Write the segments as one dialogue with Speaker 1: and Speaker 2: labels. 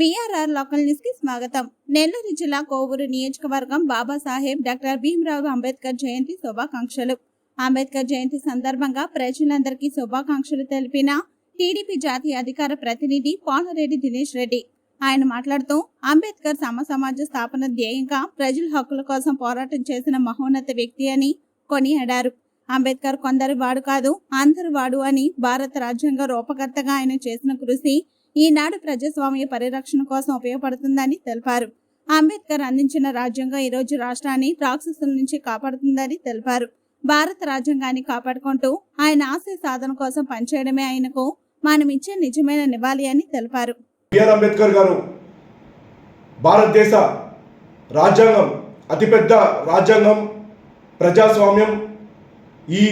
Speaker 1: BRR local న్యూస్కి స్వాగతం. నెల్లూరు జిల్లా కోవూరు నియోజకవర్గం బాబాసాహెబ్ డాక్టర్ భీమరావు అంబేద్కర్ జయంతి శుభాకాంక్షలు. అంబేద్కర్ జయంతి సందర్భంగా ప్రజలందరికీ శుభాకాంక్షలు తెలిపిన టీడీపీ జాతీయ అధికార ప్రతినిధి పాలరెడ్డి దినేష్ రెడ్డి. ఆయన మాట్లాడుతూ అంబేద్కర్ సమ సమాజ స్థాపన ధ్యేయంగా ప్రజల హక్కుల కోసం పోరాటం చేసిన మహోన్నత వ్యక్తి అని కొనియాడారు. అంబేద్కర్ కొందరి వాడు కాదు అందరి వాడు అని భారత రాజ్యాంగ రూపకర్తగా ఆయన చేసిన కృషి ఈనాడు ప్రజాస్వామ్య పరిరక్షణ కోసం ఉపయోగపడుతుందని తెలిపారు. అంబేద్కర్ అందించిన రాజ్యాంగం ఈ రోజు రాష్ట్రాన్ని రాక్షసుల నుంచి కాపాడుతుందని తెలిపారు. భారత రాజ్యాంగాన్ని కాపాడుకుంటూ ఆయన ఆశయ సాధన కోసం పనిచేయడమే ఆయనకు మనం ఇచ్చే నిజమైన నివాళి అని తెలిపారు.
Speaker 2: బిఆర్ అంబేద్కర్ గారు భారతదేశ రాజ్యాంగం అతిపెద్ద రాజ్యాంగం ప్రజాస్వామ్యం ఈ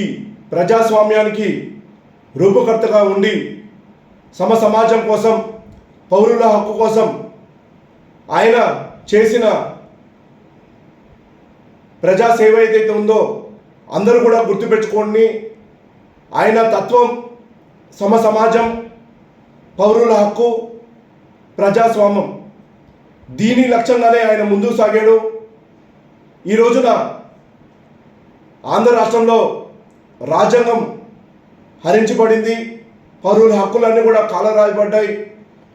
Speaker 2: ప్రజాస్వామ్యానికి రూపకర్తగా ఉండి సమ సమాజం కోసం పౌరుల హక్కు కోసం ఆయన చేసిన ప్రజాసేవ ఏదైతే ఉందో అందరూ కూడా గుర్తుపెట్టుకోండి. ఆయన తత్వం సమ సమాజం పౌరుల హక్కు ప్రజాస్వామ్యం. దీని లక్ష్యంగానే ఆయన ముందుకు సాగాడు. ఈ రోజున ఆంధ్ర రాష్ట్రంలో రాజ్యాంగం హరించబడింది. పౌరుల హక్కులన్నీ కూడా కాలరాయబడ్డాయి.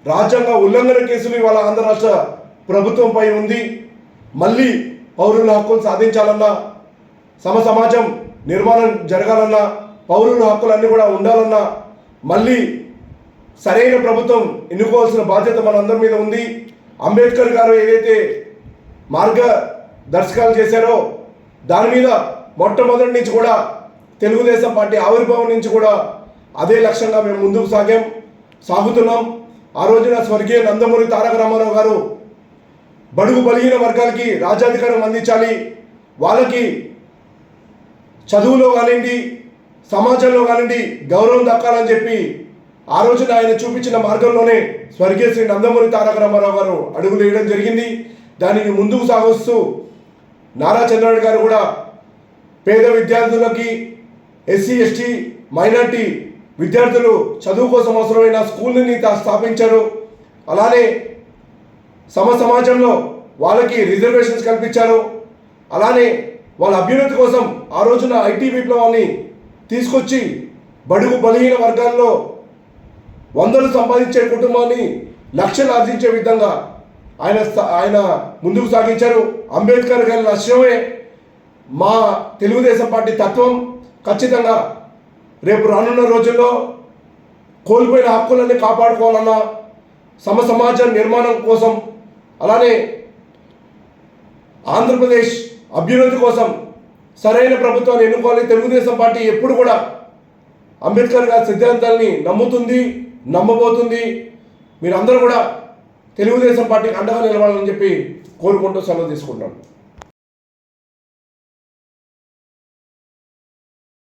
Speaker 2: రాజ్యాంగ ఉల్లంఘన కేసులు ఇవాళ ఆంధ్ర రాష్ట్ర ప్రభుత్వంపై ఉంది. మళ్ళీ పౌరుల హక్కులు సాధించాలన్నా సమ సమాజం నిర్మాణం జరగాలన్నా పౌరుల హక్కులన్నీ కూడా ఉండాలన్నా మళ్ళీ సరైన ప్రభుత్వం ఎన్నుకోవాల్సిన బాధ్యత మనందరి మీద ఉంది. అంబేద్కర్ గారు ఏదైతే మార్గదర్శకాలు చేశారో దాని మీద మొట్టమొదటి నుంచి కూడా తెలుగుదేశం పార్టీ ఆవిర్భావం నుంచి కూడా అదే లక్ష్యంగా మేము ముందుకు సాగాం సాగుతున్నాం. ఆ రోజున స్వర్గీయ నందమూరి తారక రామారావు గారు బడుగు బలిగిన వర్గాలకి రాజ్యాధికారం అందించాలి. వాళ్ళకి చదువులో కానివ్వండి సమాజంలో కానివ్వండి గౌరవం దక్కాలని చెప్పి ఆ రోజున ఆయన చూపించిన మార్గంలోనే స్వర్గీయ శ్రీ నందమూరి తారక రామారావు గారు అడుగులు వేయడం జరిగింది. దానికి ముందుకు సాగొస్తూ నారా చంద్రబాబు గారు కూడా పేద విద్యార్థులకి ఎస్సీ ఎస్టీ మైనార్టీ విద్యార్థులు చదువు కోసం అవసరమైన స్కూల్ని స్థాపించారు. అలానే సమ సమాజంలో వాళ్ళకి రిజర్వేషన్స్ కల్పించారు. అలానే వాళ్ళ అభ్యున్నతి కోసం ఆ రోజున ఐటీ విప్లవాన్ని తీసుకొచ్చి బడుగు బలహీన వర్గాల్లో వందలు సంపాదించే కుటుంబాన్ని లక్షలు ఆర్జించే విధంగా ఆయన ఆయన ముందుకు సాగించారు. అంబేద్కర్ గారి లక్ష్యమే మా తెలుగుదేశం పార్టీ తత్వం. ఖచ్చితంగా రేపు రానున్న రోజుల్లో కోల్పోయిన హక్కులన్నీ కాపాడుకోవాలన్నా సమ సమాజ నిర్మాణం కోసం అలానే ఆంధ్రప్రదేశ్ అభ్యున్నతి కోసం సరైన ప్రభుత్వాన్ని ఎన్నుకోవాలి. తెలుగుదేశం పార్టీ ఎప్పుడు కూడా అంబేద్కర్ గారి సిద్ధాంతాలని నమ్ముతుంది నమ్మబోతుంది. మీరందరూ కూడా తెలుగుదేశం పార్టీకి అండగా నిలవాలని చెప్పి కోరుకుంటూ సెలవు తీసుకుంటాను